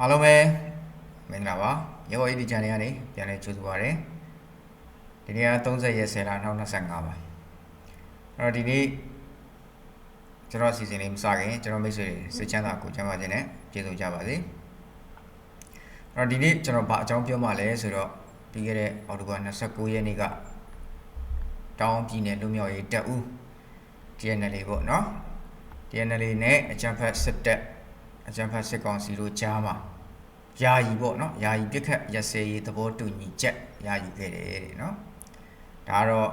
အားလုံးပဲမင်္ဂလာပါရေဘော် ED channel ကနေပြန်လည်ကြိုဆိုပါရစေဒီနေ့က30ရက်10လ2025ပါအဲ့တော့ဒီနေ့ကျွန်တော်အစီအစဉ်လေးမစခင်ကျွန်တော်မိတ်ဆွေတွေစိတ်ချမ်းသာကိုယ်ချမ်းသာခြင်းနဲ့ကျေးဇူးကြပါစေအဲ့တော့ဒီနေ့ကျွန်တော်ဘာအကြောင်းပြောမှလဲဆိုတော့ပြီးခဲ့တဲ့အောက်တိုဘာ29ရက်နေ့ကတောင်းပြည်နယ်လူမျိုးရေးတပ်ဦး TNL ပေါ့နော် TNL နဲ့အကြံဖက်စစ်တပ်အကြံဖက်စစ်ကောင်စီတို့ကြားမှာ ယာယီပေါ့နော်ယာယီပြစ်ခတ်ရက်စဲရေးသဘောတူညီချက်ယာယီခဲ့တယ်တဲ့နော်ဒါကတော့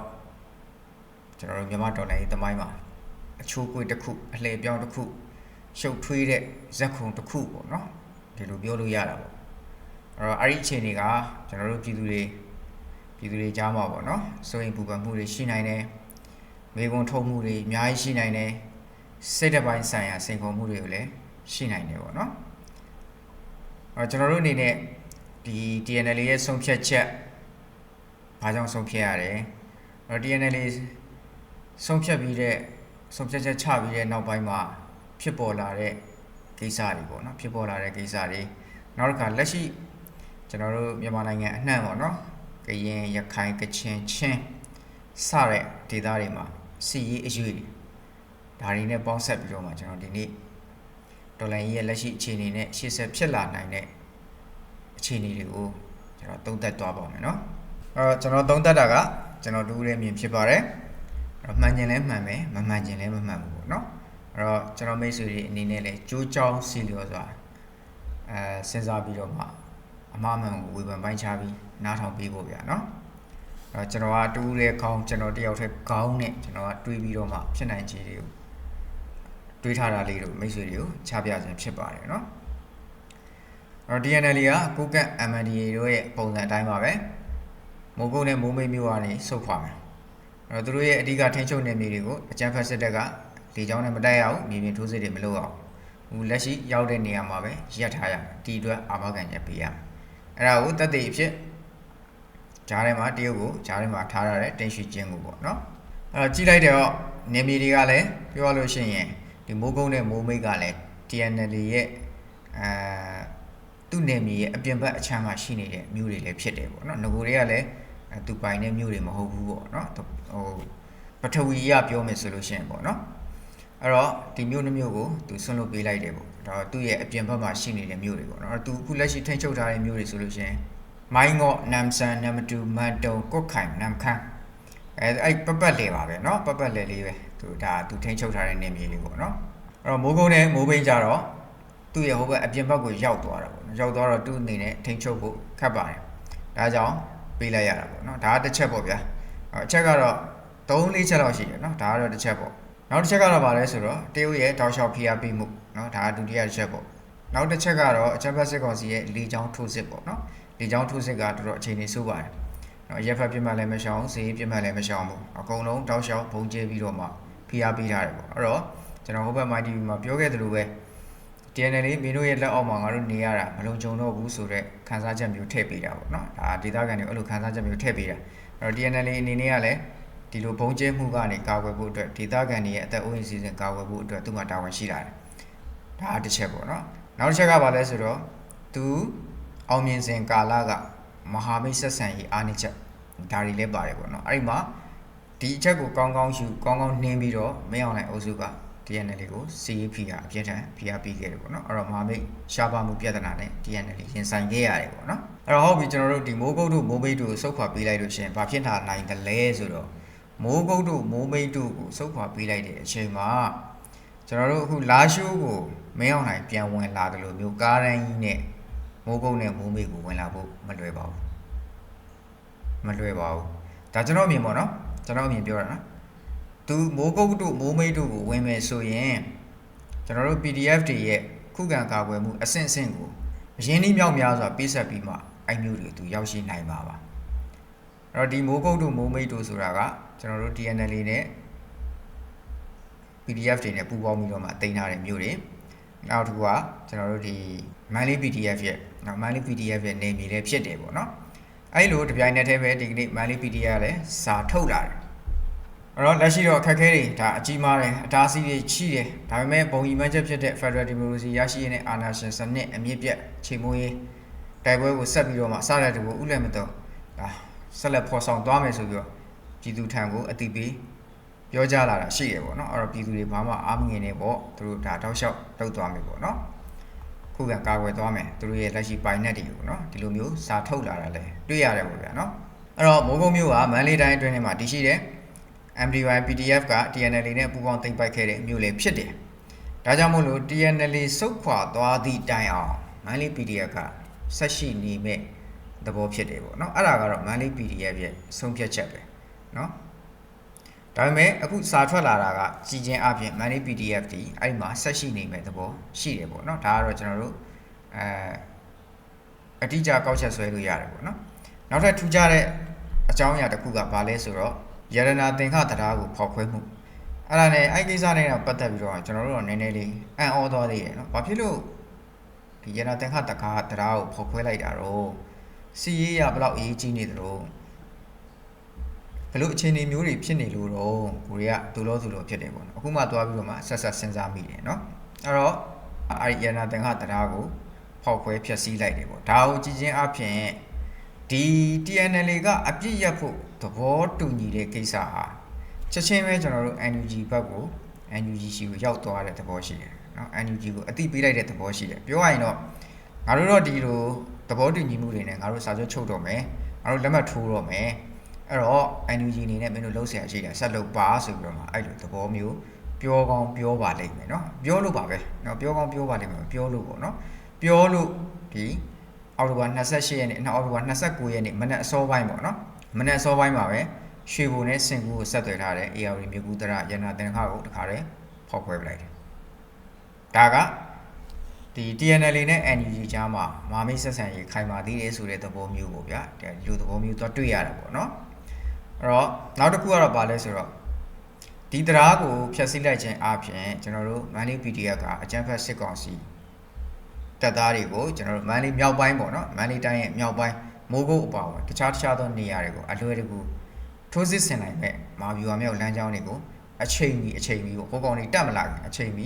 ကျွန်တော်တို့မြန်မာတော်လိုင်းရေးသမိုင်းမှာအချိုးကွေးတစ်ခုအလှည့်ပြောင်းတစ်ခုရှုပ်ထွေးတဲ့ဇက်ခုံတစ်ခုပေါ့နော်ဒီလိုပြောလို့ရတာပေါ့အဲ့တော့အဲ့ဒီအခြေအနေကကျွန်တော်တို့ပြည်သူတွေပြည်သူတွေကြားမှာပေါ့နော်စိုးရင်ပူပန်မှုတွေရှိနိုင်တယ်မေကွန်ထုံမှုတွေအများကြီးရှိနိုင်တယ်စိတ်တစ်ပိုင်းဆိုင်ရာစိန်ခေါ်မှုတွေကိုလည်းရှိနိုင်တယ်ပေါ့နော်အဲ့ တော့ကျွန်တော်တို့အနေနဲ့ဒီ TNL ရဲ့ဆုံးဖြတ်ချက်ဘာကြောင့်ဆုံးဖြတ်ရတယ်အဲ့တော့ TNL ဆုံးဖြတ်ပြီးတဲ့ဆုံးဖြတ်ချက်ချပြီးတဲ့နောက်ပိုင်းမှာဖြစ်ပေါ်လာတဲ့ကိစ္စတွေပေါ့နော်ဖြစ်ပေါ်လာတဲ့ကိစ္စတွေနောက်တစ်ခါလက်ရှိကျွန်တော်တို့မြန်မာနိုင်ငံအနှံ့ပေါ့နော်ကရင်ရခိုင်ကချင်ချင်းစတဲ့ဒေသတွေမှာစီရေးအရွေတွေဒါတွေနဲ့ပေါင်းဆက်ပြီးတော့မှကျွန်တော်ဒီနေ့ ဒေါ်လာရဲ့လက်ရှိအခြေအနေနဲ့ရှေ့ဆက်ဖြစ်လာနိုင်တဲ့အခြေအနေတွေကိုကျွန်တော်သုံးသပ်သွားပါမယ်เนาะအဲတော့ကျွန်တော်သုံးသပ်တာကကျွန်တော်တူရဲ့မြင်ဖြစ်ပါတယ်အဲ့တော့မှန်ကျင်လဲမှန်မယ်မမှန်ကျင်လဲမမှန်ဘူးပေါ့เนาะအဲ့တော့ကျွန်တော်မိတ်ဆွေတွေအနေနဲ့လည်းကြိုးကြောင်းစီလျော်စွာအဲစဉ်းစားပြီးတော့မှအမှားမှန်ကိုဝေဖန်ပိုင်းခြားပြီးနားထောင်ပေးဖို့ဗျာเนาะအဲ့တော့ကျွန်တော်ကတူရဲ့ခေါင်းကျွန်တော်တယောက်တည်းခေါင်းနဲ့ကျွန်တော်ကတွေးပြီးတော့မှဖြစ်နိုင်ခြေတွေကို တွေးထားတာလေးတို့မိတ်ဆွေတွေကိုချပြခြင်းဖြစ်ပါတယ်เนาะအဲ့တော့ DNL ကကိုကတ် MNDA တို့ရဲ့ပုံစံအတိုင်းပါပဲမိုးကုတ်နဲ့မိုးမိတ်မျိုးကနေစုပ်ခွာမယ်အဲ့တော့သူတို့ရဲ့အဓိကထိန်းချုပ်နေမြေတွေကိုအကြမ်းဖက်စစ်တပ်ကလေကြောင်းနဲ့မတိုက်ရအောင်မြေပြင်ထိုးစစ်တွေမလုပ်အောင်ဟိုလက်ရှိရောက်တဲ့နေရာမှာပဲရပ်ထားရမယ်ဒီအတွက်အာမခံချက်ပေးရမယ်အဲ့ဒါကိုတတ်သိအဖြစ်ဂျားထဲမှာတရုတ်ကိုဂျားထဲမှာထားရတဲ့တင်ရှိချင်းကိုပေါ့နော်အဲ့တော့ကြည့်လိုက်တော့နေမြေတွေကလည်းပြောရလို့ရှိရင် ဒီမိုးကုတ်နဲ့မိုးမိတ်ကလည်း TNL ရဲ့အဲသူ့နေမြေရဲ့အပြင်ဘက်အချမ်းမှာရှိနေတဲ့မြို့တွေလည်းဖြစ်တယ်ပေါ့နော်ငကိုတွေကလည်းအဲသူပိုင်တဲ့မြို့တွေမဟုတ်ဘူးပေါ့နော်ဟိုပထဝီရပြောမယ်ဆိုလို့ရှိရင်ပေါ့နော်အဲ့တော့ဒီမြို့နှမျိုးကိုသူဆွန့်လွတ်ပေးလိုက်တယ်ပေါ့ဒါသူ့ရဲ့အပြင်ဘက်မှာရှိနေတဲ့မြို့တွေပေါ့နော်အဲ့သူအခုလက်ရှိထိန်းချုပ်ထားတဲ့မြို့တွေဆိုလို့ရှိရင်မိုင်းငေါ့နမ်ဆန်နမ်တူမန်တုံကုတ်ခိုင်နမ်ခမ်းအဲအဲ့ပပတ်လေပါပဲเนาะပပတ်လေလေးပဲ သူဒါသူထိန်းချုပ်ထားတဲ့နေမြေလေးပေါ့နော်အဲ့တော့မိုးကုန်းနဲ့မိုးဘိန်းကြတော့သူ့ရဲ့ဟိုဘက်အပြင်ဘက်ကိုရောက်သွားတာပေါ့ရောက်သွားတော့သူ့အနေနဲ့ထိန်းချုပ်ဖို့ခက်ပါတယ်ဒါကြောင့်ပေးလိုက်ရတာပေါ့နော်ဒါကတစ်ချက်ပေါ့ဗျာအချက်ကတော့၃၄ချက်လောက်ရှိတယ်နော်ဒါကတော့တစ်ချက်ပေါ့နောက်တစ်ချက်ကတော့ဗာလဲဆိုတော့တရုတ်ရဲ့တောက်လျှောက်ဖိအားပေးမှုနော်ဒါကဒုတိယတစ်ချက်ပေါ့နောက်တစ်ချက်ကတော့အချက်ဖက်စစ်ကောင်စီရဲ့လေကြောင်းထိုးစစ်ပေါ့နော်လေကြောင်းထိုးစစ်ကတော်တော်အချိန်နေဆိုးပါတယ်နော်ရက်ဖက်ပြင်မှလည်းမရှောင်စေးပြင်မှလည်းမရှောင်ဘူးအကုန်လုံးတောက်လျှောက်ဘုံကျဲပြီးတော့မှ ဖိအားပေးထားတယ်ပေါ့အဲ့တော့ကျွန်တော်ဟိုဘက် MyTV မှာပြောခဲ့သလိုပဲ TNL လေးမင်းတို့ရဲ့လက်အောက်မှာငါတို့နေရတာမလုံခြုံတော့ဘူးဆိုတော့ခန်းစားချက်မျိုးထည့်ပေးတာပေါ့နော်ဒါဒေတာကန်တွေအဲ့လိုခန်းစားချက်မျိုးထည့်ပေးတာအဲ့တော့ TNL လေးအနေနဲ့ကလည်းဒီလိုဘုံကျဲမှုကနေကာကွယ်ဖို့အတွက်ဒေတာကန်တွေရဲ့အသက်အိုးအိမ်စီစဉ်ကာကွယ်ဖို့အတွက်သူ့မှာတာဝန်ရှိလာတယ်ဒါတစ်ချက်ပေါ့နော်နောက်တစ်ချက်ကဘာလဲဆိုတော့သူအောင်မြင်စဉ်ကာလကမဟာမိတ်ဆက်ဆံရေးအားနည်းချက်ဒါတွေလည်းပါတယ်ပေါ့နော်အဲ့ဒီမှာ ဒီအချက်ကိုကောင်းကောင်းယူကောင်းကောင်းနှင်းပြီးတော့မင်းအောင်နိုင်အုပ်စုက TNL ကို CAP ကအပြည့်ထန် PRP ခဲ့တယ်ပေါ့နော်အဲ့တော့မဟာမိတ်ရှားပါမှုပြဿနာနဲ့ TNL ရင်ဆိုင်ခဲ့ရတယ်ပေါ့နော်အဲ့တော့ဟုတ်ပြီကျွန်တော်တို့ဒီမိုးကုတ်တို့မိုးမိတ်တို့ကိုစုပ်ခွာပေးလိုက်လို့ရှိရင်ဘာဖြစ်လာနိုင်တယ်လဲဆိုတော့မိုးကုတ်တို့မိုးမိတ်တို့ကိုစုပ်ခွာပေးလိုက်တဲ့အချိန်မှာကျွန်တော်တို့အခုလာရှိုးကိုမင်းအောင်နိုင်ပြန်ဝင်လာတယ်လို့မျိုးကားတိုင်းကြီးနဲ့မိုးကုတ်နဲ့မိုးမိတ်ကိုဝင်လာဖို့မလွယ်ပါဘူးမလွယ်ပါဘူးဒါကျွန်တော်အမြင်ပေါ့နော် ကျွန်တော်အမြင်ပြောတာနော်သူမိုးကုတ်တို့မိုးမိတ်တို့ကိုဝင်မယ်ဆိုရင်ကျွန်တော်တို့ PDF တွေရဲ့ခုခံကာကွယ်မှုအဆင့်အဆင့်ကိုအရင်းနှီးမြောက်များစွာပေးဆက်ပြီးမှအဲ့မျိုးတွေသူရောက်ရှိနိုင်ပါပါအဲ့တော့ဒီမိုးကုတ်တို့မိုးမိတ်တို့ဆိုတာကကျွန်တော်တို့ TNL နဲ့ PDF တွေနဲ့ပူးပေါင်းပြီးတော့မှတင်ထားတဲ့မျိုးတွေနောက်တစ်ခုကကျွန်တော်တို့ဒီ Manly PDF ရဲ့နော် Manly PDF ရဲ့နေမြေလည်းဖြစ်တယ်ပေါ့နော် အဲ့လိုတပြိုင်နက်တည်းပဲဒီကနေ့ Manly PDF ကလည်းစာထုတ်လာတယ်အဲ့တော့လက်ရှိတော့အခက်အခဲတွေဒါအကြီးမားတယ်အတားအဆီးတွေရှိတယ်ဒါပေမဲ့ဘုံဤမှန်းချက်ဖြစ်တဲ့ Federal Democracy ရရှိရေးနဲ့အာဏာရှင်စနစ်အမြင့်ပြတ်ချိန်မိုးရေးတိုက်ပွဲကိုဆက်ပြီးတော့မှစတဲ့တူကိုဥလည်းမတော့ဒါဆက်လက်ဖော်ဆောင်သွားမယ်ဆိုပြီးတော့ပြည်သူထံကိုအတိပေးပြောကြလာတာရှိတယ်ပေါ့နော်အဲ့တော့ပြည်သူတွေဘာမှအားမငယ်နေပေါ့သူတို့ဒါတောက်လျှောက်လုပ်သွားမယ်ပေါ့နော် ခုခံကာကွယ်သွားမယ်သူတို့ရဲ့လက်ရှိပိုင်နက်တွေကိုနော်ဒီလိုမျိုးစာထုတ်လာတာလဲတွေ့ရတယ်ပေါ့ဗျာနော်အဲ့တော့မိုးကုတ်မျိုးကမန္တလေးတိုင်းအတွင်းထဲမှာတည်ရှိတယ် MDY PDF က TNL နဲ့ပူးပေါင်းသိမ်းပိုက်ခဲ့တဲ့မျိုးလေဖြစ်တယ်ဒါကြောင့်မို့လို့ TNL စုတ်ခွာသွားသည့်တိုင်အောင်မန္တလေး PDF ကဆက်ရှိနေမဲ့သဘောဖြစ်တယ်ပေါ့နော်အဲ့ဒါကတော့မန္တလေး PDF ရဲ့ဆုံးဖြတ်ချက်ပဲနော် ဒါပေမဲ့အခုစာထွက်လာတာကကြည်ချင်းအပြင် money pdf ဒီအဲ့ဒီမှာဆက်ရှိနေမဲ့သဘောရှိတယ်ပေါ့နော်ဒါကတော့ကျွန်တော်တို့အဲအတိအကျကောက်ချက်ဆွဲလို့ရတယ်ပေါ့နော်နောက်ထပ်ထူးခြားတဲ့အကြောင်းအရာတစ်ခုကဘာလဲဆိုတော့ယရနာသင်္ခတရားကိုဖောက်ခွဲမှုအဲ့ဒါနဲ့အဲ့ကိစ္စနဲ့တော့ပတ်သက်ပြီးတော့ကျွန်တော်တို့တော့နည်းနည်းလေးအံ့ဩသွားသေးတယ်နော်ဘာဖြစ်လို့ဒီယရနာသင်္ခတရားတရားကိုဖောက်ခွဲလိုက်တာတော့စီရေးရဘလောက်အရေးကြီးနေသလဲ ဘလို့အခြေအနေမျိုးတွေဖြစ်နေလို့တော့ကိုရီးယားဒုလောဒုလောဖြစ်တယ်ပေါ့နော်အခုမှသွားပြီးတော့မှဆက်ဆက်စဉ်းစားမိတယ်နော်အဲ့တော့အာရီယနာတင်္ဂတရားကိုဖောက်ခွဲဖျက်ဆီးလိုက်တယ်ပေါ့ဒါကိုကြည်ချင်းအဖြစ်ဒီ TNL ကအပြစ်ရက်ဖို့သဘောတူညီတဲ့ကိစ္စဟာချက်ချင်းပဲကျွန်တော်တို့ NUG ဘက်ကို NUG ရှိကိုရောက်သွားတဲ့သဘောရှိတယ်နော် NUG ကိုအတိပေးလိုက်တဲ့သဘောရှိတယ်ပြောရရင်တော့ငါတို့တော့ဒီလိုသဘောတူညီမှုတွေနဲ့ငါတို့စာချုပ်ချုပ်တော့မယ်ငါတို့လက်မှတ်ထိုးတော့မယ် အဲ့တော့ NUG အနေနဲ့မင်းတို့လှုပ်เสียရှိတယ်ဆက်လုပ်ပါဆိုပြီးတော့မှအဲ့လိုသဘောမျိုးပြောကောင်းပြောပါလိမ့်မယ်เนาะပြောလို့ပါပဲเนาะပြောကောင်းပြောပါလိမ့်မယ်ပြောလို့ပေါ့เนาะပြောလို့ဒီအောက်တိုဘာ28ရက်နေ့နောက်အောက်တိုဘာ29ရက်နေ့မနက်အစောပိုင်းပေါ့เนาะမနက်အစောပိုင်းမှာပဲရွှေဘုံနဲ့စင်ကူကိုဆက်သွယ်ထားတဲ့ AR မြေကူတရရနာတင်ခါကိုတခါတည်းဖောက်ခွဲပလိုက်တယ်ဒါကဒီ TNL နဲ့ NUG ကြားမှာမာမိတ်ဆက်ဆံရေးခိုင်မာသေးတယ်ဆိုတဲ့သဘောမျိုးပေါ့ဗျာဒီလိုသဘောမျိုးတော့တွေ့ရတယ်ပေါ့နော် အဲ့တော့နောက်တစ်ခုကတော့ဗာလဲဆိုတော့ဒီတရားကိုဖျက်ဆီးလိုက်ခြင်းအပြင်ကျွန်တော်တို့ Money PDF ကအကြမ်းဖက်စစ်ကောင်စီတပ်သားတွေကိုကျွန်တော်တို့ Money မြောက်ပိုင်းပေါ့နော် Money တိုင်းရဲ့မြောက်ပိုင်းမိုးကုတ်အပါအဝင်တခြားတခြားသောနေရာတွေကိုအလွယ်တကူထိုးစစ်ဆင်နိုင်မဲ့မာဗျူဟာမြောက်လမ်းကြောင်းတွေကိုအချိန်မီအချိန်မီကိုဟိုကောင်တွေတက်မလာခင်အချိန်မီ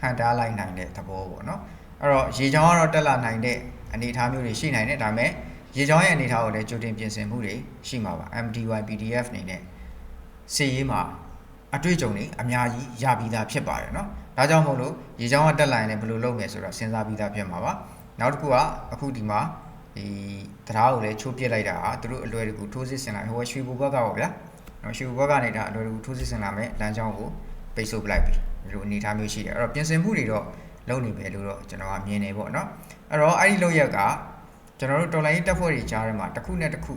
ဟန်တားလိုက်နိုင်တဲ့သဘောပေါ့နော်အဲ့တော့ရေချောင်းကတော့တက်လာနိုင်တဲ့အနေအထားမျိုးတွေရှိနိုင်တယ်ဒါပေမဲ့ ရေချောင်းရဲ့အနေအထားကိုလည်းကြိုတင်ပြင်ဆင်မှုတွေရှိမှာပါ MDY PDF အနေနဲ့စီရေးမှာအတွေ့အကြုံတွေအများကြီးရပြီးသားဖြစ်ပါတယ်เนาะဒါကြောင့်မို့လို့ရေချောင်းကတက်လာရင်လည်းဘယ်လိုလုပ်မယ်ဆိုတော့စဉ်းစားပြီးသားဖြစ်မှာပါနောက်တစ်ခုကအခုဒီမှာဒီတရားကိုလည်းချိုးပစ်လိုက်တာဟာသူတို့အလွယ်တကူထိုးစစ်ဆင်လာဟိုရွှေဘူဘက်ကပေါ့ဗျာနော်ရွှေဘူဘက်ကနေဒါအလွယ်တကူထိုးစစ်ဆင်လာမယ်လမ်းကြောင်းကိုပိတ်ဆို့ပလိုက်ပြီဒီလိုအနေအထားမျိုးရှိတယ်အဲ့တော့ပြင်ဆင်မှုတွေတော့လုပ်နေပဲလို့တော့ကျွန်တော်ကမြင်နေပေါ့နော်အဲ့တော့အဲ့ဒီလောက်ရက်က ကျွန်တော်တို့တော်လိုင်းတက်ဖွဲ့တွေကြားထဲမှာတစ်ခုနဲ့တစ်ခု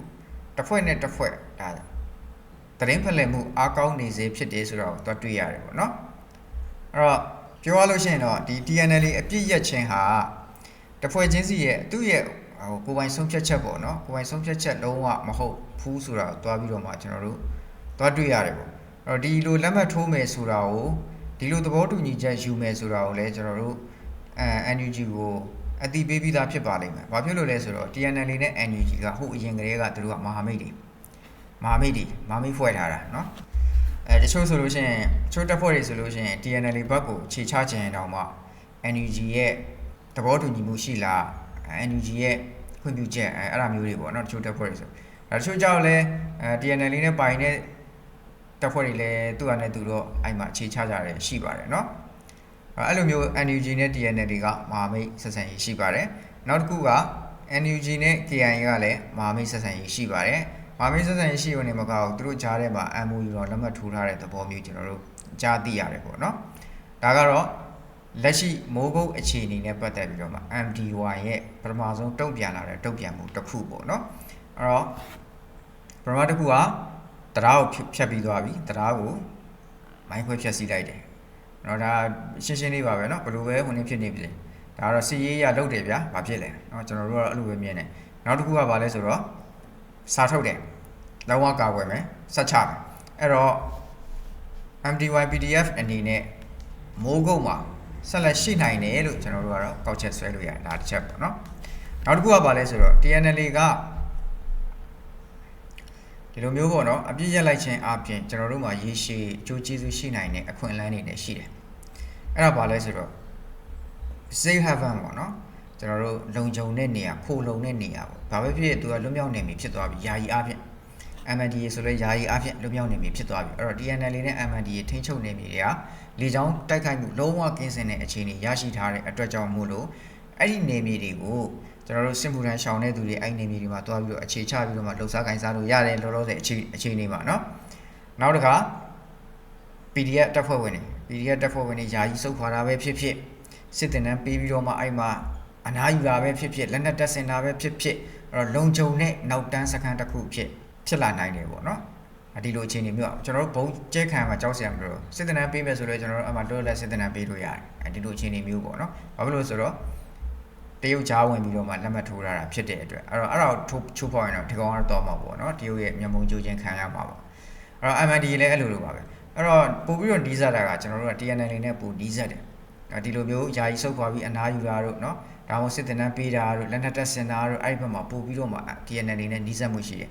တစ်ဖွဲ့နဲ့တစ်ဖွဲ့ဒါသတင်းဖလှယ်မှုအားကောင်းနေစေဖြစ်တယ်ဆိုတော့တော့တွေ့ရတယ်ပေါ့နော်အဲ့တော့ပြောရလို့ရှိရင်တော့ဒီ TNL အပြစ်ရက်ချင်းဟာတစ်ဖွဲ့ချင်းစီရဲ့သူ့ရဲ့ဟိုကိုယ်ပိုင်ဆုံးဖြတ်ချက်ပေါ့နော်ကိုယ်ပိုင်ဆုံးဖြတ်ချက်လုံးဝမဟုတ်ဘူးဆိုတာကိုတွားပြီးတော့မှကျွန်တော်တို့တွားတွေ့ရတယ်ပေါ့အဲ့တော့ဒီလိုလက်မှတ်ထိုးမယ်ဆိုတာကိုဒီလိုသဘောတူညီချက်ယူမယ်ဆိုတာကိုလည်းကျွန်တော်တို့အဲ NUG ကို အတိပေးပြီးသားဖြစ်ပါလိမ့်မယ်။ဘာဖြစ်လို့လဲဆိုတော့ TNL နဲ့ NUG ကဟိုအရင်ကတည်းကသူတို့ကမဟာမိတ်တွေမဟာမိတ်တွေမဟာမိတ်ဖွဲ့ထားတာနော်။အဲတချို့ဆိုလို့ရှိရင်တချို့တပ်ဖွဲ့တွေဆိုလို့ရှိရင် TNL ဘက်ကိုခြေချခြင်းတောင်မှ NUG ရဲ့သဘောတူညီမှုရှိလား NUG ရဲ့ခွင့်ပြုချက်အဲအဲ့ဒါမျိုးတွေပေါ့နော်တချို့တပ်ဖွဲ့တွေဆို။အဲတချို့ကြောက်လဲအဲ TNL နဲ့ပိုင်တဲ့တပ်ဖွဲ့တွေလည်းသူ့အနေနဲ့သူတို့အဲ့မှာခြေချကြတယ်ရှိပါတယ်နော်။ အဲ့လိုမျိုး NUG နဲ့ TNL တွေကမဟာမိတ်ဆက်ဆံရေးရှိပါတယ်နောက်တစ်ခုက NUG နဲ့ KIA ကလည်းမဟာမိတ်ဆက်ဆံရေးရှိပါတယ်မဟာမိတ်ဆက်ဆံရေးရှိုံနဲ့မကောက်သူတို့ကြားထဲမှာ MOU တော့လက်မှတ်ထိုးထားတဲ့သဘောမျိုးကျွန်တော်တို့ကြားသိရတယ်ပေါ့နော်ဒါကတော့လက်ရှိမိုးကုတ်အခြေအနေနဲ့ပတ်သက်ပြီးတော့မှ MDY ရဲ့ပထမဆုံးတုံ့ပြန်လာတဲ့တုံ့ပြန်မှုတစ်ခုပေါ့နော်အဲ့တော့ပထမတစ်ခုကတရားကိုဖြတ်ပြီးသွားပြီတရားကိုမိုင်းခွဲဖြတ်စီးလိုက်တယ် တော့ဒါရှင်းရှင်းလေးပါပဲเนาะဘယ်လိုပဲဝင်နေဖြစ်နေပြီဒါကတော့စီရေးရလုပ်တယ်ဗျာဘာဖြစ်လဲเนาะကျွန်တော်တို့ကတော့အဲ့လိုပဲမြင်တယ်နောက်တစ်ခုကဘာလဲဆိုတော့စာထုတ်တယ်လောကကာဝယ်မယ်ဆက်ချမယ်အဲ့တော့ MDY PDF အနေနဲ့မိုးကုတ်မှာဆက်လက်ရှိနိုင်တယ်လို့ကျွန်တော်တို့ကတော့ကောက်ချက်ဆွဲလို့ရတယ်ဒါတစ်ချက်ပေါ့เนาะနောက်တစ်ခုကဘာလဲဆိုတော့ TNL က ဒီလိုမျိုးပေါ့နော်အပြစ်ရက်လိုက်ခြင်းအပြင်ကျွန်တော်တို့မှာရေရှည်အကျိုးကျေးဇူးရှိနိုင်တဲ့အခွင့်အလမ်းတွေလည်းရှိတယ် အဲ့ဒါဘာလဲဆိုတော့ safe haven ပေါ့နော်ကျွန်တော်တို့လုံခြုံတဲ့နေရာခိုလုံတဲ့နေရာပေါ့ဘာပဲဖြစ်ဖြစ်သူကလွတ်မြောက်နေပြီဖြစ်သွားပြီယာယီအပြင် MNDA ဆိုလဲယာယီအဖြစ်လွတ်မြောက်နေပြီဖြစ်သွားပြီအဲ့တော့ TNL နဲ့ MNDA ထိန်းချုပ်နေပြီတွေကလေကြောင်းတိုက်ခိုက်မှုလုံးဝကင်းစင်တဲ့အခြေအနေရရှိထားတဲ့အတွက်ကြောင့်မို့လို့အဲ့ဒီနေမြေတွေကိုကျွန်တော်တို့စင်ပူတန်ရှောင်တဲ့သူတွေအဲ့ဒီနေမြေတွေမှာတွားပြီးတော့အခြေချပြီးတော့မှလှုပ်ရှားကင်စားလို့ရတယ်လောလောဆယ်အခြေအခြေအနေမှာเนาะနောက်တစ်ခါ PDF တပ်ဖွဲ့ဝင်တွေ PDF တပ်ဖွဲ့ဝင်တွေယာယီစုပ်ခွာတာပဲဖြစ်ဖြစ်စစ်တင်တန်းပေးပြီးတော့မှအဲ့မှာအနားယူတာပဲဖြစ်ဖြစ်လက်နက်တပ်ဆင်တာပဲဖြစ်ဖြစ်အဲ့တော့လုံခြုံတဲ့နောက်တန်းစခန်းတစ်ခုဖြစ်ဖြစ်လာနိုင်တယ်ပေါ့နော်ဒီလိုအခြေအနေမျိုးอ่ะကျွန်တော်တို့ဘုံကျဲခံမှာကြောက်စရာမလိုစစ်တင်တန်းပေးမယ်ဆိုလို့ကျွန်တော်တို့အမှလွတ်လပ်စစ်တင်တန်းပေးလို့ရတယ်အဲဒီလိုအခြေအနေမျိုးပေါ့နော်ဘာဖြစ်လို့ဆိုတော့တရုတ်ကြားဝင်ပြီးတော့မှလက်မှတ်ထိုးထားတာဖြစ်တဲ့အတွက်အဲ့တော့အဲ့ဒါကိုချိုးဖောက်ရင်တော့ဒီကောင်ကတော့တော့မှာပေါ့နော်တရုတ်ရဲ့မျက်မှောင်ကြိုးချင်းခံရမှာပေါ့အဲ့တော့ MND လည်းအဲ့လိုလိုပါပဲ အဲ့တော့ပို့ပြီးတော့နီးစပ်တာကကျွန်တော်တို့က TNL နဲ့ပို့နီးစပ်တယ်ဒီလိုမျိုးယာယီဆုတ်ခွာပြီးအနားယူတာတို့နော်ဒါမှမဟုတ်စစ်တင်တန်းပေးတာတို့လက်နက်တပ်ဆင်တာတို့အဲ့ဒီဘက်မှာပို့ပြီးတော့မှ TNL နဲ့နီးစပ်မှုရှိတယ်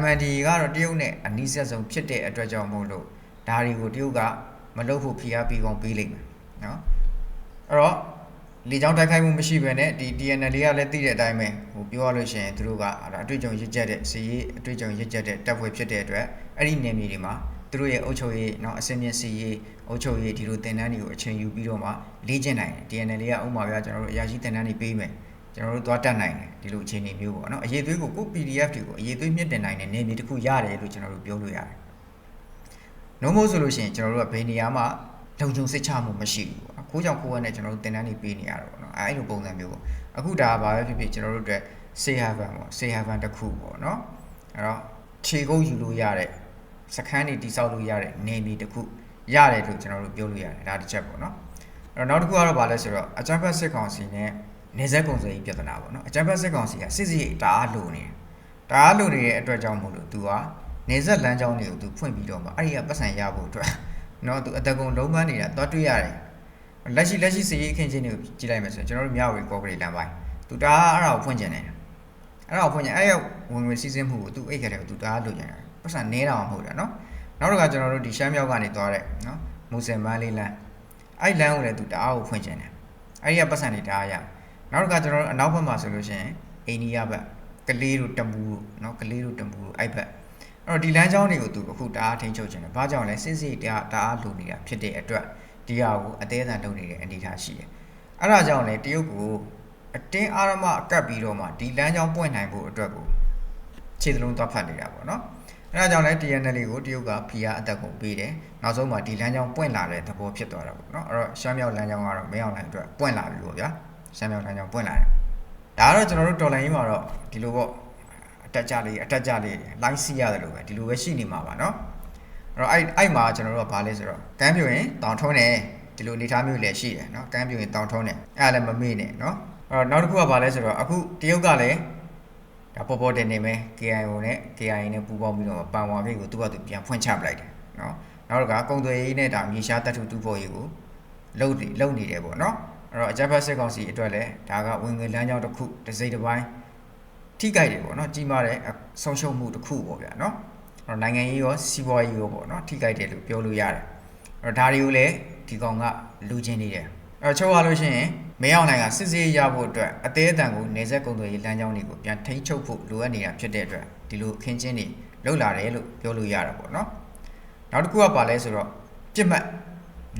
MND ကတော့တရုတ်နဲ့အနီးစပ်ဆုံးဖြစ်တဲ့အတွက်ကြောင့်မို့လို့ဒါတွေကိုတရုတ်ကမလုပ်ဖို့ဖိအားပေးကောင်းပေးလိမ့်မယ်နော်အဲ့တော့လေကြောင်းတိုက်ခိုက်မှုမရှိဘဲနဲ့ဒီ TNL ကလည်းသိတဲ့အတိုင်းပဲဟိုပြောရလို့ရှိရင်သူတို့ကအတွေ့အကြုံရစ်ချက်တဲ့စီရေးအတွေ့အကြုံရစ်ချက်တဲ့တပ်ဖွဲ့ဖြစ်တဲ့အတွက်အဲ့ဒီနယ်မြေတွေမှာ သူတို့ရဲ့အုပ်ချုပ်ရေးเนาะအစင်းမြင့်စီရေးအုပ်ချုပ်ရေးဒီလိုတင်တန်းတွေကိုအချိန်ယူပြီးတော့မှလေ့ကျင့်နိုင်တယ် TNL ကဥပမာပြကျွန်တော်တို့အရာရှိတင်တန်းတွေပေးမယ်ကျွန်တော်တို့သွားတက်နိုင်တယ်ဒီလိုအခြေအနေမျိုးပေါ့နော်အရေးသွေးကိုကို PDF တွေကိုအရေးသွေးမြင့်တင်နိုင်တဲ့နေမြေတစ်ခုရတယ်လို့ကျွန်တော်တို့ပြောလို့ရတယ်။နှုံးမို့ဆိုလို့ရှိရင်ကျွန်တော်တို့ကဘယ်နေရာမှာလုံခြုံစိတ်ချမှုမရှိဘူးပေါ့။ခိုးကြောင်ခိုးရနဲ့ကျွန်တော်တို့တင်တန်းတွေပေးနေရတော့ပေါ့နော်။အဲအဲ့လိုပုံစံမျိုးပေါ့။အခုဒါဘာပဲဖြစ်ဖြစ်ကျွန်တော်တို့အတွက် safe haven ပေါ့ safe haven တစ်ခုပေါ့နော်။အဲ့တော့ခြေကုပ်ယူလို့ရတဲ့ စခန်းတွေတိစောက်လို့ရတဲ့နေမီတစ်ခုရတယ်လို့ကျွန်တော်တို့ပြောလို့ရတယ်ဒါတစ်ချက်ပေါ့နော်အဲ့တော့နောက်တစ်ခုကတော့ဗာလဲဆိုတော့အကြမ်းဖက်စစ်ကောင်စီနဲ့နေဆက်ကုံစည်ပြဿနာပေါ့နော်အကြမ်းဖက်စစ်ကောင်စီကစစ်စီတအားလိုနေတအားလိုနေတဲ့အတွက်ကြောင့်မို့လို့သူကနေဆက်လမ်းကြောင်းတွေကိုသူဖွင့်ပြီးတော့မှအဲ့ဒီကပတ်စံရဖို့အတွက်နော်သူအတကုံလုံးပန်းနေတာတော့တွေ့ရတယ်လက်ရှိလက်ရှိစည်ရေးခင်းချင်းတွေကိုကြည့်လိုက်မယ်ဆိုရင်ကျွန်တော်တို့မြဝေကော်ပိုရိတ်လမ်းပိုင်းသူတအားအဲ့ဒါကိုဖွင့်ကျင်နေတယ်အဲ့ဒါကိုဖွင့်ကျင်အဲ့ရဝင်ငွေစီးဆင်းမှုကိုသူအိတ်ခါတယ်သူတအားလိုချင်တယ် ပတ်စံနေတာမဟုတ်တာနော်နောက်တစ်ခါကျွန်တော်တို့ဒီရှမ်းမြောက်ကနေသွားတဲ့နော်မူဆယ်မန်းလေးလမ်းအဲ့လမ်းကိုလည်း तू တအားကိုဖွင့်ကျင်တယ်အဲ့ဒီကပတ်စံတွေတအားရနောက်တစ်ခါကျွန်တော်တို့အနောက်ဘက်မှာဆိုလို့ရှိရင်အိန္ဒိယဘက်ကလေးတို့တမူတို့เนาะကလေးတို့တမူတို့အဲ့ဘက်အဲ့တော့ဒီလမ်းကြောင်းတွေကိုသူအခုတအားထိန်းချုပ်ခြင်းတယ်ဘာကြောင့်လဲစစ်စစ်တအားတအားလိုနေတာဖြစ်တဲ့အတွက်ဒီဟာကိုအသေးအံလုပ်နေတဲ့အနေအထားရှိတယ်အဲ့ဒါကြောင့်လေတရုတ်ကိုအတင်းအာရမအကပ်ပြီးတော့မှဒီလမ်းကြောင်းပွင့်နိုင်ဖို့အတွက်ကိုခြေစလုံးသွားဖတ်နေတာပေါ့နော် အဲဒါကြောင့်လည်း TNL ကိုတရုတ်ကဖီအားအသက်ကိုပေးတယ်နောက်ဆုံးမှာဒီလမ်းကြောင်းပွင့်လာတဲ့သဘောဖြစ်သွားတာပေါ့နော်အဲ့တော့ရှမ်းမြောက်လမ်းကြောင်းကတော့မင်းအောင်လိုင်းအတွက်ပွင့်လာပြီပေါ့ဗျာရှမ်းမြောက်လမ်းကြောင်းပွင့်လာတယ်ဒါကတော့ကျွန်တော်တို့တော်လိုင်းကြီးမှာတော့ဒီလိုပေါ့အတက်ကြလေးအတက်ကြလေးလိုင်းစီရတယ်လို့ပဲဒီလိုပဲရှိနေမှာပါနော်အဲ့တော့အဲ့အဲ့မှာကျွန်တော်တို့ကဘာလဲဆိုတော့ကမ်းပြိုရင်တောင်ထုံးတယ်ဒီလိုအနေထားမျိုးလည်းရှိတယ်နော်ကမ်းပြိုရင်တောင်ထုံးတယ်အဲ့ဒါလည်းမမေ့နဲ့နော်အဲ့တော့နောက်တစ်ခုကဘာလဲဆိုတော့အခုတရုတ်ကလည်း ဒါပေါ်ပေါ်တင်နေမယ် KIO နဲ့ KIA နဲ့ပူးပေါင်းပြီးတော့ပန်ဝါဂိတ်ကိုသူ့ဟာသူပြန်ဖွင့်ချပလိုက်တယ်နော်နောက်တစ်ခါကုံသွေးရေးနဲ့ဒါမြေရှားတပ်ထုတူဖို့ရေးကိုလှုပ်လှုပ်နေတယ်ပေါ့နော်အဲ့တော့အကြပ်ဖက်စစ်ကောင်စီအတွက်လည်းဒါကဝင်ငွေလမ်းကြောင်းတစ်ခုတစ်စိတ်တစ်ပိုင်းထိကြိုက်တယ်ပေါ့နော်ကြီးမားတဲ့ဆုံးရှုံးမှုတစ်ခုပေါ့ဗျာနော်အဲ့တော့နိုင်ငံရေးရောစီးပွားရေးရောပေါ့နော်ထိကြိုက်တယ်လို့ပြောလို့ရတယ်အဲ့တော့ဒါတွေကိုလည်းဒီကောင်ကလူချင်းနေတယ်အဲ့တော့ချုပ်ရလို့ရှိရင် မင်းအောင်နိုင်ကစစ်စေးရဖို့အတွက်အသေးအတန်ကိုနေဆက်ကုံသွယ်ရေးလမ်းကြောင်းတွေကိုပြန်ထိန်းချုပ်ဖို့လိုအပ်နေတာဖြစ်တဲ့အတွက်ဒီလိုအခင်းချင်းတွေလောက်လာတယ်လို့ပြောလို့ရတာပေါ့နော်နောက်တစ်ခုကပါလဲဆိုတော့ပြစ်မှတ်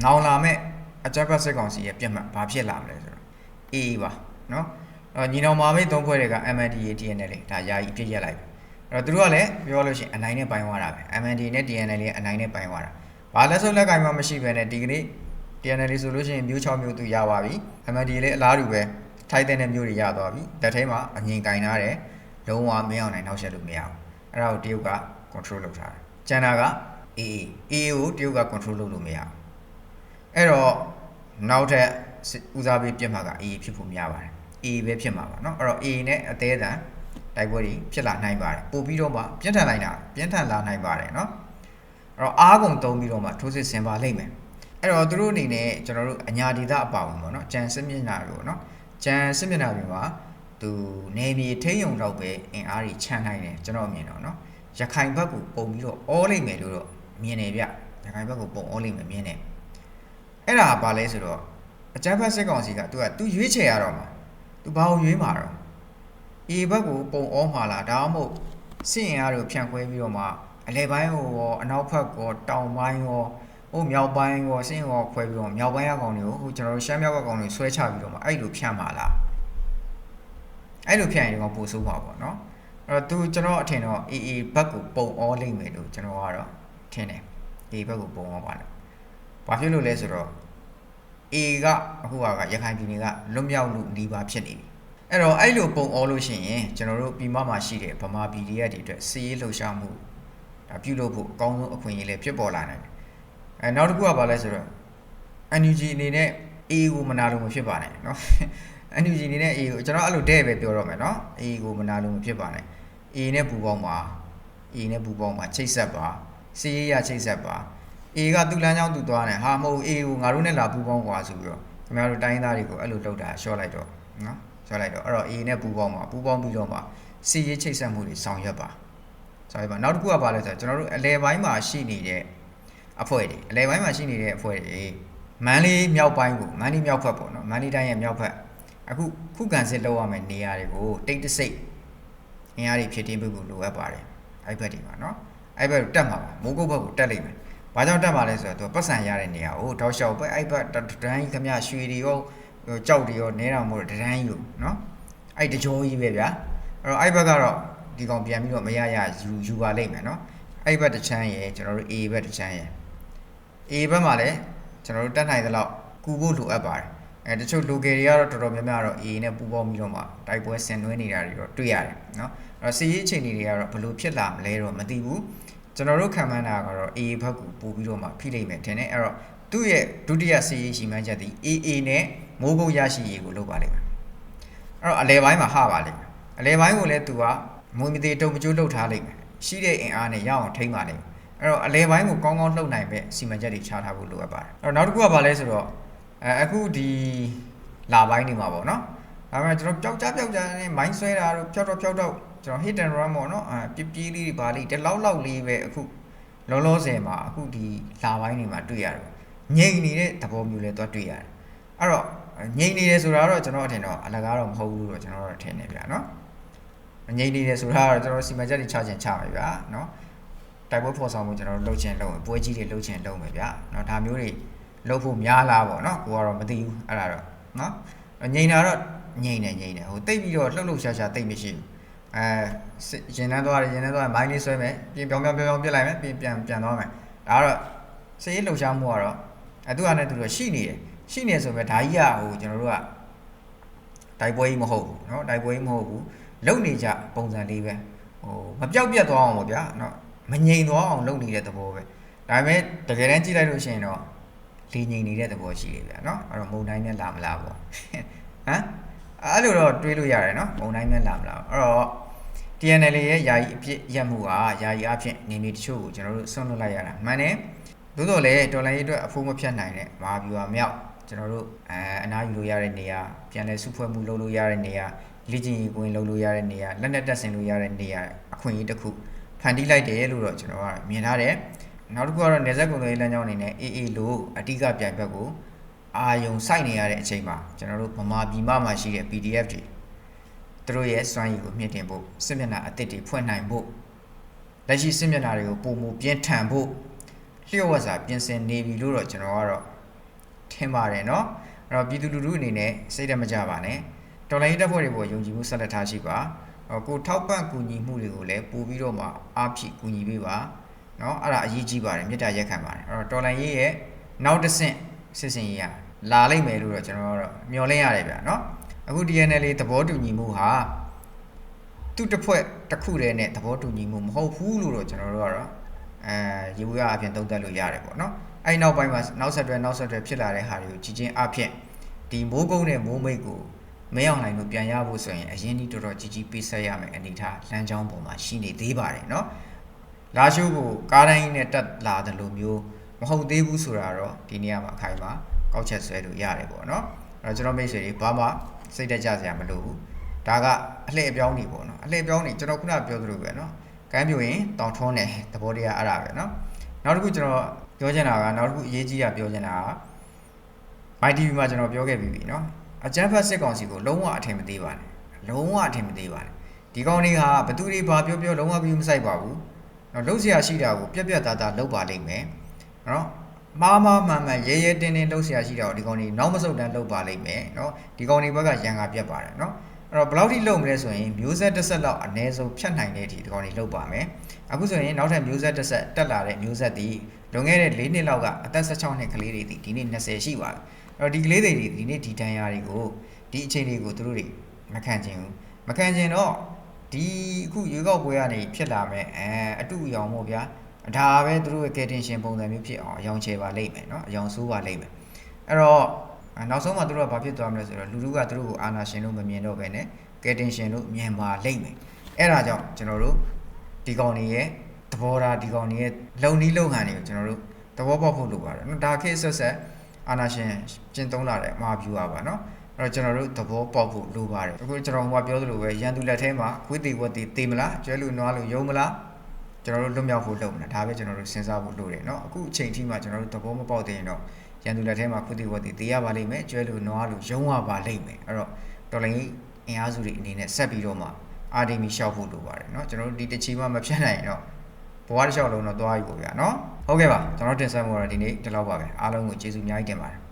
နောင်လာမဲ့အကြပ်ပတ်စစ်ကောင်စီရဲ့ပြစ်မှတ်ဘာဖြစ်လာမလဲဆိုတော့အေးပါနော်အော်ညီနောင်မာမိတ်သုံးဖွဲ့တွေက MNDA TNL လေဒါယာယီပြည့်ရက်လိုက်အဲ့တော့သူတို့ကလည်းပြောလို့ရှိရင်အနိုင်နဲ့ပိုင်းသွားတာပဲ MNDA နဲ့ TNL လည်းအနိုင်နဲ့ပိုင်းသွားတာဘာလက်စုပ်လက်ကင်မှမရှိဘဲနဲ့ဒီကနေ့ TNL ဆိုလို့ရှိရင်မျိုး6မျိုးသူရပါပြီ MNDA လည်းအလားတူပဲထိုက်တဲ့မျိုးတွေရသွားပြီလက်ထဲမှာအငင်ကင်ထားတယ်လုံးဝမင်းအောင်နိုင်နောက်ဆက်လို့မရဘူးအဲ့ဒါကိုတရုတ်က control လုပ်ထားတယ်ကျန်တာက AA AA ကိုတရုတ်က control လုပ်လို့မရဘူးအဲ့တော့နောက်ထပ်ဦးစားပေးပြစ်မှာက AA ဖြစ်ဖို့များပါတယ် AA ပဲဖြစ်မှာပါเนาะအဲ့တော့ AA နဲ့အသေးအတန်တိုက်ပွဲတွေဖြစ်လာနိုင်ပါတယ်ပို့ပြီးတော့မှပြင်းထန်လိုက်တာပြင်းထန်လာနိုင်ပါတယ်เนาะအဲ့တော့အားကုန်သုံးပြီးတော့မှထိုးစစ်ဆင်ပါလိမ့်မယ် အဲ့တော့သူတို့အနေနဲ့ကျွန်တော်တို့အညာဒေသအပါဝင်ပေါ့နော်ကြံစစ်မျက်နှာတို့နော်ကြံစစ်မျက်နှာတွေမှာသူနေမြေထိန်ုံတော့ပဲအင်အားတွေခြံနိုင်တယ်ကျွန်တော်မြင်တော့နော်ရခိုင်ဘက်ကိုပုံပြီးတော့အောလိမ့်မယ်လို့တော့မြင်တယ်ဗျရခိုင်ဘက်ကိုပုံအောလိမ့်မယ်မြင်တယ်အဲ့ဒါဘာလဲဆိုတော့အကြမ်းဖက်စစ်ကောင်စီကသူကသူရွေးချယ်ရတော့မှာသူဘာကိုရွေးမှာတော့ A ဘက်ကိုပုံအောမှာလားဒါမှမဟုတ်စစ်ရင်အားတွေဖြန့်ခွဲပြီးတော့မှအလဲပိုင်းဟောအနောက်ဘက်ကောတောင်ပိုင်းဟော ဟိုမြောက်ပိုင်းရောစစ်ရင်ရောခွဲပြီးတော့မြောက်ပိုင်းအကောင်တွေကိုဟိုကျွန်တော်တို့ရှမ်းမြောက်အကောင်တွေဆွဲချပြီးတော့မှအဲ့လိုဖြန့်မှာလားအဲ့လိုဖြန့်ရင်တော့ပိုဆိုးပါပေါ့နော်အဲ့တော့သူကျွန်တော်အထင်တော့ AA ဘက်ကိုပုံအောလိမ့်မယ်လို့ကျွန်တော်ကတော့ထင်တယ် AA ဘက်ကိုပုံအောပါလို့ဘာဖြစ်လို့လဲဆိုတော့ A ကအခုကရခိုင်ပြည်နယ်ကလွတ်မြောက်လို့ဒီပါဖြစ်နေပြီအဲ့တော့အဲ့လိုပုံအောလို့ရှိရင်ကျွန်တော်တို့ပြည်မမှာရှိတဲ့ဗမာပြည်တွေကဒီအတွက်စီးရေးလှုပ်ရှားမှုဒါပြုလုပ်ဖို့အကောင်းဆုံးအခွင့်အရေးလေးဖြစ်ပေါ်လာနိုင်တယ် အဲနောက်တစ်ခုကဘာလဲဆိုတော့ NUG အနေနဲ့ A ကိုမနာလို့မဖြစ်ပါနဲ့เนาะ NUG အနေနဲ့ A ကိုကျွန်တော်အဲ့လိုတဲ့ပဲပြောတော့မယ်เนาะ A ကိုမနာလို့မဖြစ်ပါနဲ့ A နဲ့ပူပေါင်းပါ A နဲ့ပူပေါင်းပါချိတ်ဆက်ပါစီးရရချိတ်ဆက်ပါ A ကသူ့လမ်းကြောင်းသူသွားတယ်ဟာမဟုတ် A ကိုငါတို့နဲ့လာပူပေါင်းကွာဆိုပြီးတော့ခင်ဗျားတို့တိုင်းသားတွေကိုအဲ့လိုလုပ်တာရှော့လိုက်တော့နော်ရှော့လိုက်တော့အဲ့တော့ A နဲ့ပူပေါင်းပါပူပေါင်းပြီးတော့မှစီးရချိတ်ဆက်မှုတွေဆောင်ရွက်ပါဆောင်ရွက်ပါနောက်တစ်ခုကဘာလဲဆိုတော့ကျွန်တော်တို့အလဲပိုင်းမှာရှိနေတဲ့ အဖွဲ့တွေအလဲပိုင်းမှာရှိနေတဲ့အဖွဲ့တွေမန်လေးမြောက်ပိုင်းကိုမန်လေးမြောက်ဘက်ပေါ့နော်မန်လေးတိုင်းရဲ့မြောက်ဘက်အခုခုခံစစ်လုပ်ရမယ့်နေရာတွေကိုတိတ်တဆိတ်အင်အားတွေဖြစ်တင်းဖို့လိုအပ်ပါတယ်အဲ့ဘက်တွေပါနော်အဲ့ဘက်ကိုတက်မှာပါမိုးကုတ်ဘက်ကိုတက်လိုက်မယ်ဘာကြောင့်တက်မှာလဲဆိုတော့သူကပတ်စံရတဲ့နေရာကိုတောက်လျှောက်ပဲအဲ့ဘက်တန်းကြီးခမရွှေတွေရောကြောက်တွေရောနဲတော်မို့တန်းကြီးကိုနော်အဲ့တကြောကြီးပဲဗျာအဲ့တော့အဲ့ဘက်ကတော့ဒီကောင်ပြန်ပြီးတော့မရရယူယူပါလိမ့်မယ်နော်အဲ့ဘက်တစ်ချမ်းရယ်ကျွန်တော်တို့ A ဘက်တစ်ချမ်းရယ် A ဘက်မှာလည်းကျွန်တော်တို့တက်နိုင်သလောက်ကူဖို့လိုအပ်ပါတယ်အဲတချို့ local တွေကတော့တော်တော်များများတော့ A နဲ့ပူးပေါင်းပြီးတော့မှတိုက်ပွဲဆင်နွှဲနေတာတွေတော့တွေ့ရတယ်เนาะအဲ့တော့စီရေးအချိန်တွေကတော့ဘယ်လိုဖြစ်လာမလဲတော့မသိဘူးကျွန်တော်တို့ခံမှန်းတာကတော့ A ဘက်ကိုပို့ပြီးတော့မှဖိလိုက်မယ်ထင်တယ်အဲ့တော့သူ့ရဲ့ဒုတိယစီရေးရှိမှန်းချက်ဒီ AA နဲ့မိုးကုတ်ရရှိရေးကိုလုပ်ပါလိမ့်မယ်အဲ့တော့အလဲပိုင်းမှာဟပါလိမ့်မယ်အလဲပိုင်းကိုလည်းသူကမွေမသေးတုံမကျိုးလှုပ်ထားလိမ့်မယ်ရှိတဲ့အင်အားနဲ့ရအောင်ထိမ့်ပါလိမ့်မယ် အဲ့တော့အလဲပိုင်းကိုကောင်းကောင်းလှုပ်နိုင်မဲ့စီမံချက်တွေချထားဖို့လိုအပ်ပါတယ်အဲ့တော့နောက်တစ်ခုကဘာလဲဆိုတော့အဲအခုဒီလာပိုင်းနေမှာပေါ့နော်ဒါပေမဲ့ကျွန်တော်ပျောက်ကြားပျောက်ကြားနဲ့မိုင်းဆွဲတာတို့ဖြောက်တော့ဖြောက်တော့ကျွန်တော် hit and run ပေါ့နော်အဲပြပြလေးတွေပါလေးတလောက်လောက်လေးပဲအခုလောလောဆယ်မှာအခုဒီလာပိုင်းနေမှာတွေ့ရတယ်ငြိမ်နေတဲ့သဘောမျိုးလဲသွားတွေ့ရတယ်အဲ့တော့ငြိမ်နေတယ်ဆိုတာတော့ကျွန်တော်အထင်တော့အလကားတော့မဟုတ်ဘူးလို့ကျွန်တော်တော့ထင်နေဗျာနော်ငြိမ်နေတယ်ဆိုတာတော့ကျွန်တော်စီမံချက်တွေချခြင်းချမယ်ဗျာနော် တိုက်ပွဲဖော်ဆောင်မှုကျွန်တော်တို့လုပ်ခြင်းလုပ်မယ်ပွဲကြီးတွေလုပ်ခြင်းလုပ်မယ်ဗျာနော်ဒါမျိုးတွေလုပ်ဖို့များလားပေါ့နော်ကိုကတော့မသိဘူးအဲ့ဒါတော့နော်ငြိမ်တာတော့ငြိမ်တယ်ငြိမ်တယ်ဟိုတိတ်ပြီးတော့လှုပ်လှုပ်ရှားရှားတိတ်မရှိဘူးအဲရင်နှန်းသွားတယ်ရင်နှန်းသွားမိုင်းလေးဆွဲမယ်ပြင်ပြောင်းပြောင်းပြောင်းပြစ်လိုက်မယ်ပြင်ပြန်ပြန်သွားမယ်ဒါကတော့စေးလှုပ်ရှားမှုကတော့အဲသူကလည်းသူတို့ရှိနေတယ်ရှိနေဆိုပေမဲ့ဒါကြီးကဟိုကျွန်တော်တို့ကတိုက်ပွဲကြီးမဟုတ်ဘူးเนาะတိုက်ပွဲကြီးမဟုတ်ဘူးလုံနေကြပုံစံလေးပဲဟိုမပြောက်ပြတ်သွားအောင်ပေါ့ဗျာเนาะ မငြိမ်သွားအောင်လုပ်နေတဲ့သဘောပဲဒါပေမဲ့တကယ်တမ်းကြည့်လိုက်လို့ရှိရင်တော့လေငြိမ်နေတဲ့သဘောရှိတယ်ဗျာနော်အဲ့တော့မုံတိုင်းနဲ့လာမလားပေါ့ဟမ်အဲ့လိုတော့တွေးလို့ရတယ်နော်မုံတိုင်းနဲ့လာမလားအဲ့တော့ TNL ရဲ့ယာယီအဖြစ်ရက်မှုကယာယီအဖြစ်နေနေတချို့ကိုကျွန်တော်တို့ဆွန့်လွတ်လိုက်ရတာမှန်တယ်သို့တော်လည်းဒေါ်လာရေးအတွက်အဖိုးမဖြတ်နိုင်တဲ့မဟာဗျူဟာမြောက်ကျွန်တော်တို့အဲအနားယူလို့ရတဲ့နေရာပြန်လဲစုဖွဲ့မှုလုပ်လို့ရတဲ့နေရာလေ့ကျင့်ရေးကွင်းလုပ်လို့ရတဲ့နေရာလက်နက်တပ်ဆင်လို့ရတဲ့နေရာအခွင့်အရေးတစ်ခု ဖန်တီးလိုက်တယ်လို့တော့ကျွန်တော်ကမြင်ထားတယ်နောက်တစ်ခုကတော့နေဆက်ကုန်သွယ်ရေးလမ်းကြောင်းအနေနဲ့ AA လို့အတိကပြိုင်ဘက်ကိုအာယုံစိုက်နေရတဲ့အချိန်မှာကျွန်တော်တို့ဗမာပြည်မှာရှိတဲ့ PDF တွေသူတို့ရဲ့စွမ်းရည်ကိုမြင့်တင်ဖို့စစ်မျက်နှာအသစ်တွေဖွင့်နိုင်ဖို့လက်ရှိစစ်မျက်နှာတွေကိုပုံမူပြင်းထန်ဖို့လျှို့ဝှက်စာပြင်ဆင်နေပြီလို့တော့ကျွန်တော်ကတော့ထင်ပါတယ်เนาะအဲ့တော့ပြည်သူလူထုအနေနဲ့စိတ်တမကြပါနဲ့တော်လိုင်းတပ်ဖွဲ့တွေပေါ်ယုံကြည်မှုဆက်လက်ထားရှိပါ ကိုထောက်ပံ့ကူညီမှုတွေကိုလည်းပို့ပြီးတော့မှအားဖြည့်ကူညီပေးပါเนาะအဲ့ဒါအရေးကြီးပါတယ်မေတ္တာရက်ခံပါတယ်အဲ့တော့တော်လိုင်းရေးရဲ့နောက်တစ်ဆင့်စစ်စင်ရေးရလာလိမ့်မယ်လို့တော့ကျွန်တော်ကတော့မျှော်လင့်ရတယ်ဗျာเนาะအခု DNL သဘောတူညီမှုဟာသူ့တစ်ဖွဲ့တစ်ခုတည်းနဲ့သဘောတူညီမှုမဟုတ်ဘူးလို့တော့ကျွန်တော်တို့ကတော့အဲရေဝေးအပြင်သုံးသပ်လို့ရတယ်ပေါ့နော်အဲ့နောက်ပိုင်းမှာနောက်ဆက်တွဲနောက်ဆက်တွဲဖြစ်လာတဲ့ဟာတွေကိုကြည်ချင်းအဖြစ်ဒီမိုးကုန်းနဲ့မိုးမိတ်ကို မရောက်နိုင်လို့ပြန်ရဖို့ဆိုရင်အရင်ကြီးတော်တော်ကြီးကြီးပေးဆက်ရမယ်အနေထားလမ်းကြောင်းပေါ်မှာရှိနေသေးပါတယ်เนาะလာရှိုးကိုကားတိုင်းနဲ့တက်လာတယ်လို့မျိုးမဟုတ်သေးဘူးဆိုတာတော့ဒီနေရာမှာအခိုင်အမာကောက်ချက်ဆွဲလို့ရတယ်ပေါ့เนาะအဲ့တော့ကျွန်တော်မိတ်ဆွေတွေဘာမှစိတ်တက်ကြစရာမလိုဘူးဒါကအလှည့်အပြောင်းနေပေါ့နော်အလှည့်အပြောင်းနေကျွန်တော်ခုနပြောသလိုပဲနော် ကမ်းပြိုရင်တောင်ထွန်းတယ်သဘောတရားအဲ့ဒါပဲเนาะနောက်တစ်ခုကျွန်တော်ပြောချင်တာကနောက်တစ်ခုအရေးကြီးတာပြောချင်တာက MyTV မှာကျွန်တော်ပြောခဲ့ပြီးပြီเนาะ အကြမ်းဖက်စစ်ကောင်စီကိုလုံးဝအထင်မသေးပါနဲ့လုံးဝအထင်မသေးပါနဲ့ဒီကောင်တွေဟာဘသူတွေဘာပြောပြောလုံးဝပြုမဆိုင်ပါဘူးနော်လှုပ်ရှားရှိတာကိုပြက်ပြက်သားသားလှုပ်ပါလိမ့်မယ်နော်မားမားမှန်မှန်ရဲရဲတင်းတင်းလှုပ်ရှားရှိတာကိုဒီကောင်တွေနောက်မဆုတ်တမ်းလှုပ်ပါလိမ့်မယ်နော်ဒီကောင်တွေဘက်ကရန်ကပြက်ပါတယ်နော်အဲ့တော့ဘယ်လောက်ထိလှုပ်မလဲဆိုရင်မျိုးဆက်တစ်ဆက်လောက်အ ਨੇ ဆုံးဖြတ်နိုင်တဲ့အထိဒီကောင်တွေလှုပ်ပါမယ်အခုဆိုရင်နောက်ထပ်မျိုးဆက်တစ်ဆက်တက်လာတဲ့မျိုးဆက်ဒီလွန်ခဲ့တဲ့၄နှစ်လောက်ကအသက်16နှစ်ကလေးတွေဒီဒီနေ့20ရှိပါပြီ တော့ဒီကလေးတွေဒီနေ့ဒီတန်ရာတွေကိုဒီအချိန်တွေကိုသူတို့တွေမခံချင်ဘူးမခံချင်တော့ဒီအခုရွေးကောက်ပွဲကနေဖြစ်လာမဲ့အဲအတူအယောင်ပေါ့ဗျာဒါပဲသူတို့ရဲ့ကယ်တင်ရှင်ပုံစံမျိုးဖြစ်အောင်အယောင်ချေပါလိမ့်မယ်เนาะအယောင်ဆိုးပါလိမ့်မယ်အဲ့တော့နောက်ဆုံးမှသူတို့ကဘာဖြစ်သွားမလဲဆိုတော့လူလူကသူတို့ကိုအာနာရှင်လို့မမြင်တော့ဘဲနဲ့ကယ်တင်ရှင်လို့မြင်ပါလိမ့်မယ်အဲ့ဒါကြောင့်ကျွန်တော်တို့ဒီကောင်တွေရဲ့သဘောထားဒီကောင်တွေရဲ့လုံနီးလုံဟန်တွေကိုကျွန်တော်တို့သဘောပေါက်ဖို့လိုပါတယ်เนาะဒါခေတ်ဆက်ဆက် အာနာရှင်ကျင့်သုံးလာတဲ့အမှားပြူပါပါเนาะအဲ့တော့ကျွန်တော်တို့သဘောပေါက်ဖို့လိုပါတယ်အခုကျွန်တော်ဟိုကပြောသလိုပဲရန်သူလက်ထဲမှာဝိသေဝတ်တေတေမလားကျွဲလူနွားလူယုံမလားကျွန်တော်တို့လွတ်မြောက်ဖို့လုပ်မလားဒါပဲကျွန်တော်တို့စဉ်းစားဖို့လိုတယ်เนาะအခုအချိန်ထိမှကျွန်တော်တို့သဘောမပေါက်သေးရင်တော့ရန်သူလက်ထဲမှာဝိသေဝတ်တေတေရပါလိမ့်မယ်ကျွဲလူနွားလူယုံရပါလိမ့်မယ်အဲ့တော့တော်လိုင်းအင်အားစုတွေအနေနဲ့ဆက်ပြီးတော့မှအာဒီမီရှောက်ဖို့လိုပါတယ်เนาะကျွန်တော်တို့ဒီတစ်ချီမှမဖြတ်နိုင်ရင်တော့ဘဝတစ်လျှောက်လုံးတော့သွားပြီပေါ့ဗျာเนาะ ဟုတ်ကဲ့ပါကျွန်တော်တင်ဆက်မှုကတော့ဒီနေ့ဒီလောက်ပါပဲအားလုံးကိုကျေးဇူးအများကြီးတင်ပါတယ်